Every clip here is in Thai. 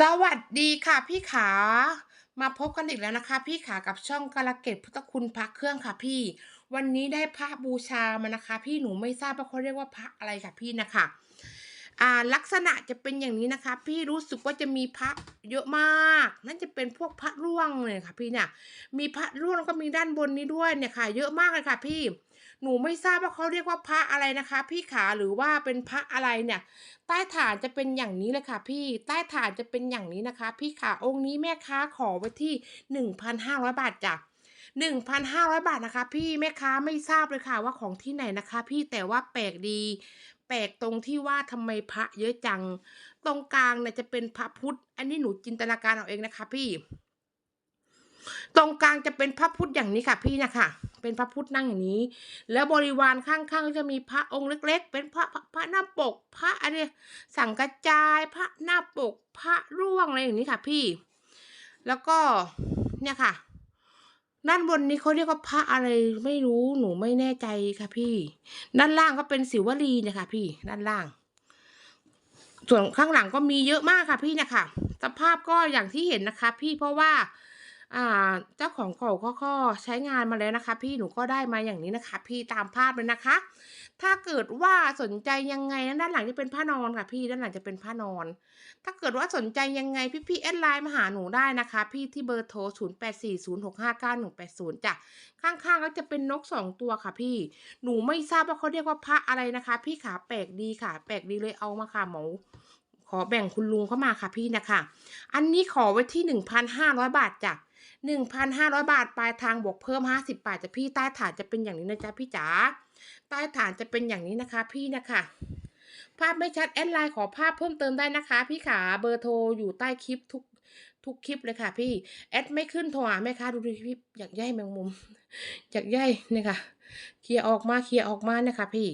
สวัสดีค่ะพี่ขา มาพบกันอีกแล้วนะคะ พี่ขากับช่องกาลเกตพุทธคุณพระเครื่องค่ะพี่ วันนี้ได้พระบูชามานะคะ พี่หนูไม่ทราบว่าเขาเรียกว่าพระอะไรค่ะพี่นะคะ อ่าลักษณะจะเป็นอย่างนี้นะคะ พี่รู้สึกว่าจะมีพระเยอะมาก นั่นจะเป็นพวกพระร่วงเลยค่ะ พี่เนี่ยมีพระร่วงแล้วก็มีด้านบนนี้ด้วยเนี่ยค่ะ เยอะมากเลยค่ะ พี่หนูไม่ทราบว่าเขาเรียกว่าพระอะไรนะคะ พี่ขาหรือว่าเป็นพระอะไรเนี่ย ใต้ฐานจะเป็นอย่างนี้เลยค่ะ พี่ใต้ฐานจะเป็นอย่างนี้นะคะ พี่ขาองค์นี้แม่ค้าขอไว้ที่หนึ่งพันห้าร้อยบาทจ้ะหนึ่งพันห้าร้อยบาทนะคะ พี่แม่ค้าไม่ทราบเลยค่ะว่าของที่ไหนนะคะ พี่แต่ว่าแปลกดี ปลกตรงที่ว่าทำไมพระเยอะจัง ตรงกลางเนี่ยจะเป็นพระพุทธ อันนี้หนูจินตนาการเอาเองนะคะ พี่ ตรงกลางจะเป็นพระพุทธอย่างนี้ค่ะ พี่นะคะเป็นพระพุทธนั่งอย่างนี้ แล้วบริวารข้างๆก็จะมีพระองค์เล็ก ๆ เป็นพระพระพระหน้าปก พระอะไรสังกระจาย พระหน้าปก พระร่วงอะไรอย่างนี้ค่ะ พี่ แล้วก็เนี่ยค่ะ ด้านบนนี้เขาเรียกว่าพระอะไรไม่รู้หนูไม่แน่ใจค่ะพี่ ด้านล่างก็เป็นสิวลีเนี่ยค่ะพี่ด้านล่าง ส่วนข้างหลังก็มีเยอะมากค่ะพี่เนี่ยค่ะสภาพก็อย่างที่เห็นนะคะ พี่เพราะว่า อ่า เจ้าของเก่าก็ก็ใช้งานมาแล้วนะคะ พี่หนูก็ได้มาอย่างนี้นะคะ พี่ตามภาพเลยนะคะ ถ้าเกิดว่าสนใจยังไงด้านหลังจะเป็นผ้านอนค่ะ พี่ด้านหลังจะเป็นผ้านอน ถ้าเกิดว่าสนใจยังไงพี่พี่แอดไลน์มาหาหนูได้นะคะ พี่ที่เบอร์โทร 0 8 4 0 6 5 9 1 8 0จ้ะข้างๆก็จะเป็นนกสองตัวค่ะ พี่หนูไม่ทราบว่าเขาเรียกว่าพระอะไรนะคะ พี่ขาแปลกดีค่ะ แปลกดีเลยเอามาค่ะหมอขอแบ่งคุณลุงเข้ามาค่ะพี่นะคะ อันนี้ขอไว้ที่หนึ่งพันห้าร้อยบาทจ้ะ หนึ่งพันห้าร้อยบาทปลายทางบวกเพิ่มห้าสิบบาทจะพี่ใต้ฐานจะเป็นอย่างนี้นะจ๊ะพี่จ๋าใต้ฐานจะเป็นอย่างนี้นะคะพี่นะคะภาพไม่ชัดแอดไลน์ขอภาพเพิ่มเติมได้นะคะ พี่ขาเบอร์โทรอยู่ใต้คลิปทุกทุกคลิปเลยค่ะ พี่แอดไม่ขึ้นโทรหาแม่ค้าดูดิพี่อยากย่ายแมงมุมอยากย่ายเนี่ยค่ะเคลียร์ออกมาเคลียร์ออกมานี่ยค่ะพี่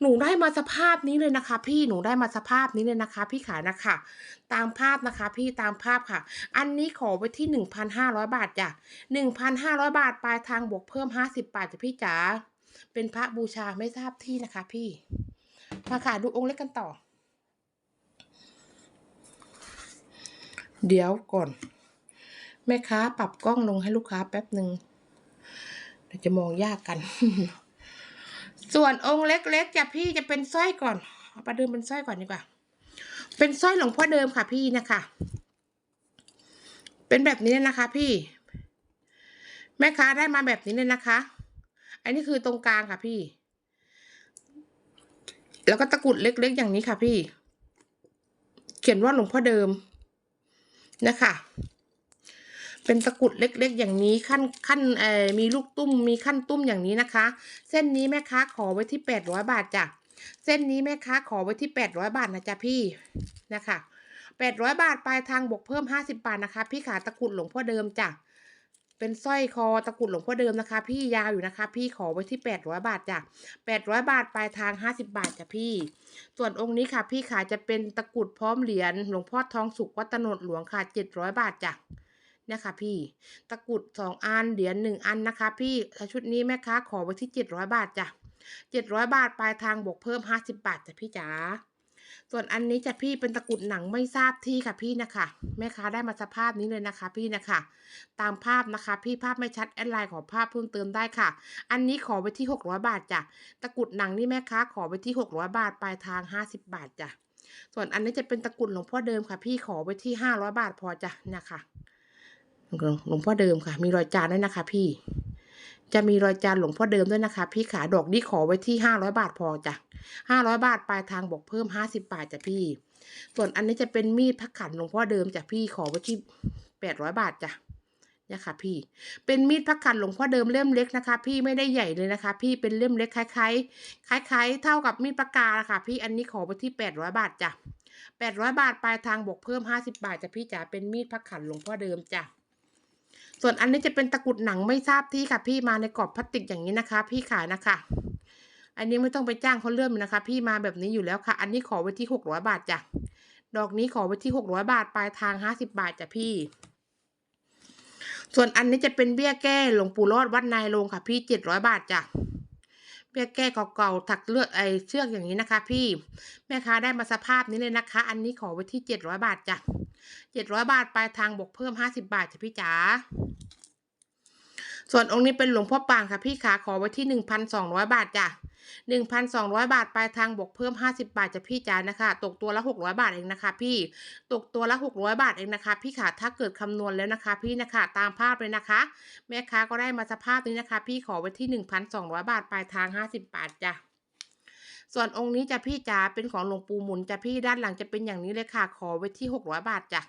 หนูได้มาสภาพนี้เลยนะคะ พี่หนูได้มาสภาพนี้เลยนะคะ พี่ขานะคะ ตามภาพนะคะ พี่ตามภาพค่ะ อันนี้ขอไว้ที่หนึ่งพันห้าร้อยบาทจ้ะหนึ่งพันห้าร้อยบาทปลายทางบวกเพิ่มห้าสิบบาทจ้ะพี่จ๋าเป็นพระบูชาไม่ทราบที่นะคะ พี่มาค่ะดูองค์เล็กกันต่อ เดี๋ยวก่อนแม่ค้าปรับกล้องลงให้ลูกค้าแป๊บหนึ่งเดี๋ยวจะมองยากกัน ส่วนองค์เล็กๆจะพี่จะเป็นสร้อยก่อนเอาประเดิมเป็นสร้อยก่อนดีกว่า เป็นสร้อยหลวงพ่อเดิมค่ะพี่นะคะ เป็นแบบนี้เลยนะคะ พี่ แม่ค้าได้มาแบบนี้เลยนะคะ อันนี้คือตรงกลางค่ะพี่ แล้วก็ตะกรุดเล็กๆอย่างนี้ค่ะพี่ เขียนว่าหลวงพ่อเดิมนะคะ เป็นตะกรุดเล็กๆ อย่างนี้ขั้นขั้นเอ่อมีลูกตุ้มมีขั้นตุ้มอย่างนี้นะคะ เส้นนี้แม่ค้าขอไว้ที่แปดร้อยบาทจ้ะเส้นนี้แม่ค้าขอไว้ที่แปดร้อยบาทนะจ๊ะพี่นะคะแปดร้อยบาทปลายทางบวกเพิ่มห้าสิบบาทนะคะ พี่ขาตะกรุดหลวงพ่อเดิมจ้ะเป็นสร้อยคอตะกรุดหลวงพ่อเดิมนะคะ พี่ยาวอยู่นะคะ พี่ขอไว้ที่แปดร้อยบาทจ้ะแปดร้อยบาทปลายทางห้าสิบาทจ้ะพี่ ส่วนองค์นี้ค่ะ พี่ขาจะเป็นตะกรุดพร้อมเหรียญหลวงพ่อทองสุขวัตโนดหลวงค่ะเจ็ดร้อยบาทจ้ะ นี่ยค่ะพี่ตะกุดสองอันเหรียญหนึ่งอันนะคะพี่ชุดนี้แม่ค้าขอไว้ที่เจ็ดร้อยบาทจ้ะเจ็ดร้อยบาทปลายทางบวกเพิ่มห้าสิบบาทจ้ะพี่จ๋าส่วนอันนี้จะพี่เป็นตะกุดหนังไม่ทราบที่ค่ะพี่นะคะแม่ค้าได้มาสภาพนี้เลยนะคะพี่นะคะ ตามภาพนะคะ พี่ภาพไม่ชัดแอดไลน์ขอภาพเพิ่มเติมได้ค่ะ อันนี้ขอไว้ที่หกร้อยบาทจ้ะตะกุดหนังนี่แม่ค้าขอไว้ที่หกร้อยบาทปลายทางห้าสิบบาทจ้ะส่วนอันนี้จะเป็นตะกุดหลวงพ่อเดิมค่ะ พี่ขอไว้ที่ห้าร้อยบาทพอจ้ะเนะคะ หลวงพ่อเดิมค่ะ มีรอยจานด้วยนะคะ พี่ จะมีรอยจานหลวงพ่อเดิมด้วยนะคะ พี่ขาดอกนี้ขอไว้ที่ห้าร้อยบาทพอจ้ะห้าร้อยบาทปลายทางบอกเพิ่มห้าสิบบาทจ้ะพี่ ส่วนอันนี้จะเป็นมีดพักขันหลวงพ่อเดิมจ้ะพี่ขอไว้ที่แปดร้อยบาทจ้ะเนี่ยค่ะพี่ เป็นมีดพักขันหลวงพ่อเดิมเล่มเล็กนะคะ พี่ไม่ได้ใหญ่เลยนะคะ พี่เป็นเล่มเล็กคล้ายๆคล้ายๆ เท่ากับมีดปากกาค่ะ พี่อันนี้ขอไว้ที่แปดร้อยบาทจ้ะแปดร้อยบาทปลายทางบวกเพิ่มห้าสิบาทจ้ะพี่จ๋าเป็นมีดพักขันหลวงพ่อเดิมจ้ะ ส่วนอันนี้จะเป็นตะกรุดหนังไม่ทราบที่ค่ะ พี่มาในกรอบพลาสติกอย่างนี้นะคะ พี่ขายนะคะ อันนี้ไม่ต้องไปจ้างเขาเลื่อมนะคะ พี่มาแบบนี้อยู่แล้วค่ะ อันนี้ขอไว้ที่หกร้อยบาทจ้ะดอกนี้ขอไว้ที่หกร้อยบาทปลายทางห้าสิบาทจ้ะพี่ ส่วนอันนี้จะเป็นเบี้ยแก้หลวงปู่รอดวัดนายโรงค่ะ พี่เจ็ดร้อยบาทจ้ะเปียแก้เก่าๆถักเลือกไอเชือกอย่างนี้นะคะ พี่แม่ค้าได้มาสภาพนี้เลยนะคะ อันนี้ขอไว้ที่เจ็ดร้อยบาทจ้ะเจ็ดร้อยบาทปลายทางบวกเพิ่มห้าสิบาทจ้ะพี่จ๋า ส่วนองค์นี้เป็นหลวงพ่อปางค่ะพี่ขาขอไว้ที่หนึ่งพันสองร้อยบาทจ้ะหนึ่งพันสองร้อยบาทปลายทางบวกเพิ่มห้าสิบาทจะพี่จ๋านะคะ ตกตัวละหกร้อยบาทเองนะคะ พี่ตกตัวละหกร้อยบาทเองนะคะ พี่ขาถ้าเกิดคำนวณแล้วนะคะ พี่นะคะตามภาพเลยนะคะ แม่ค้าก็ได้มาสภาพนี้นะคะ พี่ขอไว้ที่หนึ่งพันสองร้อยบาทปลายทางห้าสิบบาทจ้ะ ส่วนองค์นี้จะพี่จ๋าเป็นของหลวงปู่หมุนจะพี่ด้านหลังจะเป็นอย่างนี้เลยค่ะ ขอไว้ที่หกร้อยบาทจ้ะ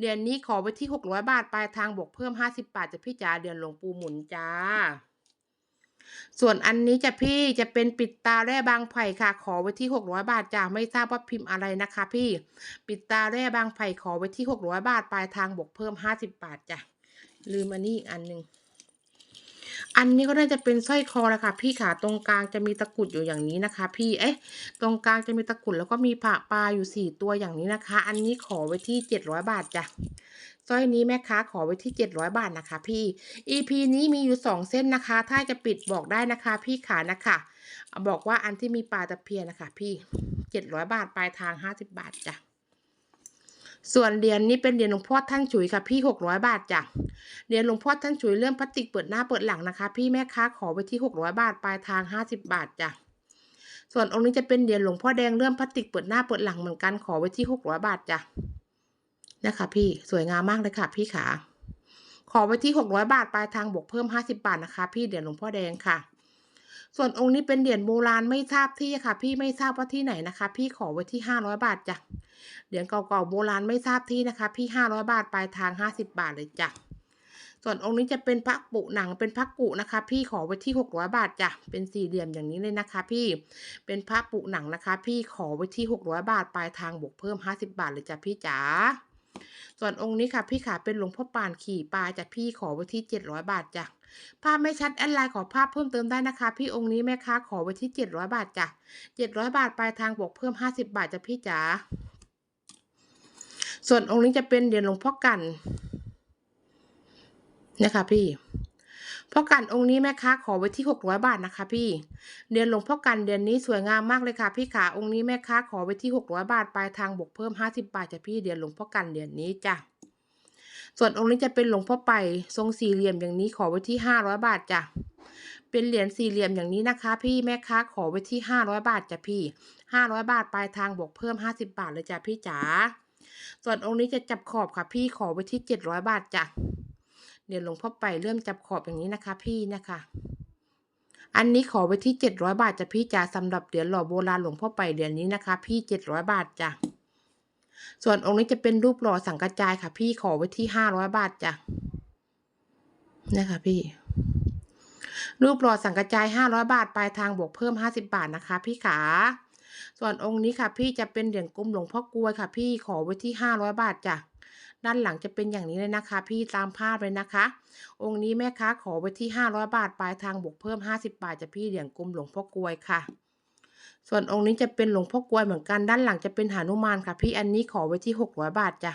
เดือนนี้ขอไว้ที่หกร้อยบาทปลายทางบวกเพิ่มห้าสิบาทจะพี่จ๋าเดือนหลวงปู่หมุนจ้า ส่วนอันนี้จะพี่จะเป็นปิดตาแร่บางไผ่ค่ะ ขอไว้ที่หกร้อยบาทจ้ะไม่ทราบว่าพิมพ์อะไรนะคะ พี่ปิดตาแร่บางไผ่ขอไว้ที่หกร้อยบาทปลายทางบวกเพิ่มห้าสิบาทจ้ะลืมอันนี้อีกอันหนึ่ง อันนี้ก็น่าจะเป็นสร้อยคอแหละค่ะ พี่ขาตรงกลางจะมีตะกุดอยู่อย่างนี้นะคะ พี่เอ๊ะตรงกลางจะมีตะกุดแล้วก็มีผ่าปลาอยู่สี่ตัวอย่างนี้นะคะ อันนี้ขอไว้ที่เจ็ดร้อยบาทจ้ะสร้อยนี้แม่ค้าขอไว้ที่เจ็ดร้อยบาทนะคะ พี่ EP นี้มีอยู่สองเส้นนะคะ ถ้าจะปิดบอกได้นะคะ พี่ขานะคะ บอกว่าอันที่มีปลาตะเพียนนะคะ พี่เจ็ดร้อยบาทปลายทางห้าสิบบาทจ้ะ ส่วนเหรียญนี้เป็นเหรียญหลวงพ่อท่านฉุยค่ะพี่หกร้อยบาทจ้ะเหรียญหลวงพ่อท่านฉุยเรื่องพลาสติกเปิดหน้าเปิดหลังนะคะ พี่แม่ค้าขอไปที่หกร้อยบาทปลายทางห้าสิบบาทจ้ะส่วนองค์นี้จะเป็นเหรียญหลวงพ่อแดงเรื่องพลาสติกเปิดหน้าเปิดหลังเหมือนกันขอไว้ที่หกร้อยบาทจ้ะนะคะพี่สวยงามมากเลยค่ะ พี่ขาขอไว้ที่หกร้อยบาทปลายทางบวกเพิ่มห้าสิบาทนะคะ พี่เหรียญหลวงพ่อแดงค่ะ ส่วนองค์นี้เป็นเหรียญโบราณไม่ทราบที่ค่ะ พี่ไม่ทราบว่าที่ไหนนะคะ พี่ขอไว้ที่ห้าร้อยบาทจ้ะเหรียญเก่าๆโบราณไม่ทราบที่นะคะ พี่ห้าร้อยบาทปลายทางห้าสิบาทเลยจ้ะส่วนองค์นี้จะเป็นพระปุหนังเป็นพระกุนะคะ พี่ขอไว้ที่หกร้อยบาทจ้ะเป็นสี่เหลี่ยมอย่างนี้เลยนะคะ พี่เป็นพระปุหนังนะคะ พี่ขอไว้ที่หกร้อยบาทปลายทางบวกเพิ่มห้าสิบาทเลยจ้ะพี่จ๋า ส่วนองค์นี้ค่ะพี่ขาเป็นหลวงพ่อปานขี่ปลาจากพี่ขอไว้ที่เจ็ดร้อยบาทจ้ะภาพไม่ชัดแอดไลน์ขอภาพเพิ่มเติมได้นะคะ พี่องค์นี้แม่ค้าขอไว้ที่เจ็ดร้อยบาทจ้ะเจ็ดร้อยบาทปลายทางบวกเพิ่มห้าสิบาทจ้ะพี่จ๋าส่วนองค์นี้จะเป็นเหรียญหลวงพ่อกันนะคะพี่ พ่อกันองค์นี้แม่ค้าขอไว้ที่หกร้อยบาทนะคะ พี่เหรียญหลวงพ่อกันเหรียญนี้สวยงามมากเลยค่ะพี่ขาองค์นี้แม่ค้าขอไว้ที่หกร้อยบาทปลายทางบวกเพิ่มห้าสิบาทจ้ะพี่เหรียญหลวงพ่อกันเหรียญนี้จ้ะส่วนองค์นี้จะเป็นหลวงพ่อไปทรงสี่เหลี่ยมอย่างนี้ขอไว้ที่ห้าร้อยบาทจ้ะเป็นเหรียญสี่เหลี่ยมอย่างนี้นะคะ พี่แม่ค้าขอไว้ที่ห้าร้อยบาทจ้ะพี่ห้าร้อยบาทปลายทางบวกเพิ่มห้าสิบาทเลยจ้ะพี่จ๋าส่วนองค์นี้จะจับขอบค่ะพี่ขอไว้ที่เจ็ดร้อยบาทจ้ะ เดี๋ยวหลวงพ่อไปเริ่มจับขอบอย่างนี้นะคะ พี่นะคะ อันนี้ขอไว้ที่เจ็ดร้อยบาทจ้ะพี่จ๋าสำหรับเหรียญหล่อโบราณหลวงพ่อไปเหรียญนี้นะคะ พี่เจ็ดร้อยบาทจ้ะส่วนองค์นี้จะเป็นรูปหล่อสังกระจายค่ะ พี่ขอไว้ที่ห้าร้อยบาทจ้ะนะคะพี่ รูปหล่อสังกระจายห้าร้อยบาทปลายทางบวกเพิ่มห้าสิบาทนะคะ พี่ขาส่วนองค์นี้ค่ะ พี่จะเป็นเหรียญกลมหลวงพ่อกลวยค่ะ พี่ขอไว้ที่ห้าร้อยบาทจ้ะ ด้านหลังจะเป็นอย่างนี้เลยนะคะ พี่ตามภาพเลยนะคะ องค์นี้แม่ค้าขอไว้ที่ห้าร้อยบาทปลายทางบวกเพิ่มห้าสิบาทจะพี่เหรียญกลมหลวงพ่อกลวยค่ะ ส่วนองค์นี้จะเป็นหลวงพ่อกลวยเหมือนกันด้านหลังจะเป็นหานุมานค่ะ พี่อันนี้ขอไว้ที่หกร้อยบาทจ้ะ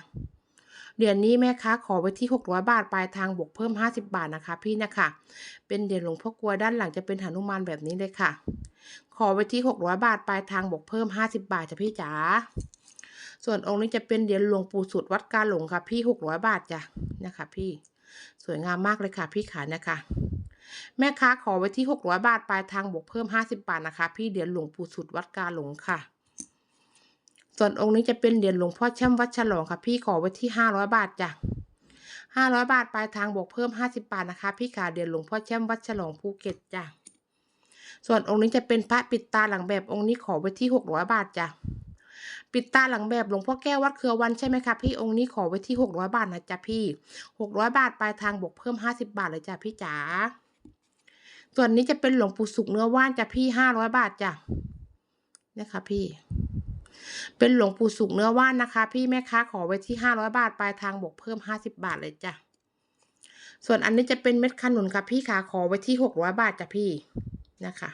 เหรียญนี้แม่ค้าขอไว้ที่หกร้อยบาทปลายทางบวกเพิ่มห้าสิบาทนะคะ พี่นะคะ เป็นเหรียญหลวงพ่อกลวยด้านหลังจะเป็นหานุมานแบบนี้เลยค่ะ ขอไว้ที่หกร้อยบาทปลายทางบวกเพิ่มห้าสิบาทจ้ะพี่จ๋า ส่วนองค์นี้จะเป็นเหรียญหลวงปู่สุดวัดกาหลงค่ะ พี่หกร้อยบาทจ้ะนะคะพี่สวยงามมากเลยค่ะ พี่ขานะคะ แม่ค้าขอไว้ที่หกร้อยบาทปลายทางบวกเพิ่มห้าสิบาทนะคะ พี่เหรียญหลวงปู่สุดวัดกาหลงค่ะ ส่วนองค์นี้จะเป็นเหรียญหลวงพ่อแช่มวัดฉลองค่ะ พี่ขอไว้ที่ห้าร้อยบาทจ้ะห้าร้อยบาทปลายทางบวกเพิ่มห้าสิบาทนะคะ พี่ขาเหรียญหลวงพ่อแช่มวัดฉลองภูเก็ตจ้ะส่วนองค์นี้จะเป็นพระปิดตาหลังแบบองค์นี้ขอไว้ที่หกร้อยบาทจ้ะ ปิดตาหลังแบบหลวงพ่อแก้ววัดเครือวันใช่ไหมคะพี่องค์นี้ขอไว้ที่หกร้อยบาทนะจ๊ะพี่หกร้อยบาทปลายทางบวกเพิ่มห้าสิบาทเลยจ้ะพี่จ๋าส่วนนี้จะเป็นหลวงปู่สุกเนื้อว่านจ้ะพี่ห้าร้อยบาทจ้ะนะคะพี่ เป็นหลวงปู่สุกเนื้อว่านนะคะ พี่แม่ค้าขอไว้ที่ห้าร้อยบาทปลายทางบวกเพิ่มห้าสิบาทเลยจ้ะส่วนอันนี้จะเป็นเม็ดขนุนค่ะพี่ขาขอไว้ที่หกร้อยบาทจ้ะพี่นะคะ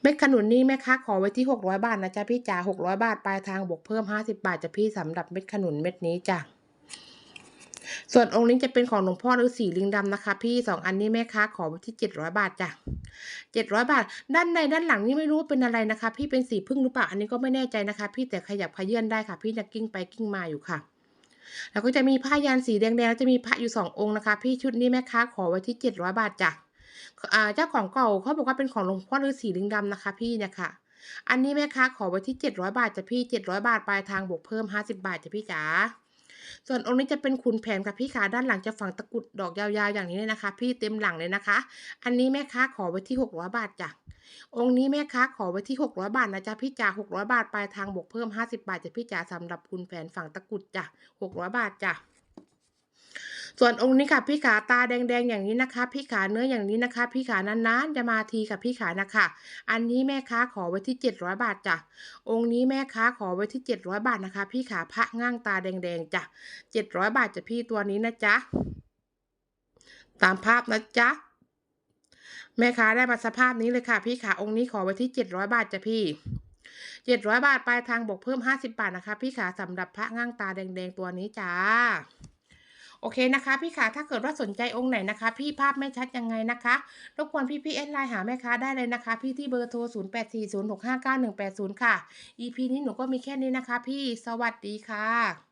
เม็ดขนุนนี่แม่ค้าขอไว้ที่หกร้อยบาทนะจ๊ะพี่จ๋าหกร้อยบาทปลายทางบวกเพิ่มห้าสิบาทจ้ะพี่สำหรับเม็ดขนุนเม็ดนี้จ้ะส่วนองค์นี้จะเป็นของหลวงพ่อฤาษีลิงดำนะคะ พี่สองอันนี้แม่ค้าขอไว้ที่เจ็ดร้อยบาทจ้ะเจ็ดร้อยบาท ด้านในด้านหลังนี่ไม่รู้เป็นอะไรนะคะ พี่เป็นสีพึ่งหรือเปล่าอันนี้ก็ไม่แน่ใจนะคะ พี่แต่ขยับขยื่นได้ค่ะ พี่จะกิ้งไปกิ้งมาอยู่ค่ะแล้วก็จะมีผ้ายันสีแดงๆแล้วจะมีพระอยู่สององค์นะคะ พี่ชุดนี้แม่ค้าขอไว้ที่เจ็ดร้อยบาทจ้ะ เจ้าของเก่าเขาบอกว่าเป็นของหลวงพ่อฤาษีลิงดำนะคะ พี่เนี่ยค่ะ อันนี้แม่ค้าขอไว้ที่เจ็ดร้อยบาทจ้ะพี่เจ็ดร้อยบาทปลายทางบวกเพิ่มห้าสิบาทจ้ะพี่จ๋าส่วนองค์นี้จะเป็นขุนแผนค่ะพี่ขาด้านหลังจะฝังตะกุดดอกยาวๆอย่างนี้เลยนะคะ พี่เต็มหลังเลยนะคะ อันนี้แม่ค้าขอไว้ที่หกร้อยบาทจ้ะองค์นี้แม่ค้าขอไว้ที่หกร้อยบาทนะจ๊ะพี่จ๋าหกร้อยบาทปลายทางบวกเพิ่มห้าสิบาทจ้ะพี่จ๋าสำหรับขุนแผนฝังตะกุดจ้ะหกร้อยบาทจ้ะ ส่วนองค์นี้ค่ะพี่ขาตาแดงๆอย่างนี้นะคะ พี่ขาเนื้ออย่างนี้นะคะ พี่ขานานๆจะมาทีค่ะพี่ขานะคะ อันนี้แม่ค้าขอไว้ที่เจ็ดร้อยบาทจ้ะองค์นี้แม่ค้าขอไว้ที่เจ็ดร้อยบาทนะคะ พี่ขาพระง่างตาแดงๆจ้ะเจ็ดร้อยบาทจ้ะพี่ตัวนี้นะจ๊ะตามภาพนะจ๊ะแม่ค้าได้มาสภาพนี้เลยค่ะ พี่ขาองค์นี้ขอไว้ที่เจ็ดร้อยบาทจ้ะพี่เจ็ดร้อยบาทปลายทางบวกเพิ่มห้าสิบาทนะคะ พี่ขาสำหรับพระง่างตาแดงๆตัวนี้จ้า โอเคนะคะ พี่ขาถ้าเกิดว่าสนใจองค์ไหนนะคะ พี่ภาพไม่ชัดยังไงนะคะรบกวนพี่พี่เอ็นไลน์หาแม่ค้าได้เลยนะคะ พี่ที่เบอร์โทร 0 8 4 0 6 5 9 1 8 0 ค่ะ EP นี้หนูก็มีแค่นี้นะคะ พี่สวัสดีค่ะ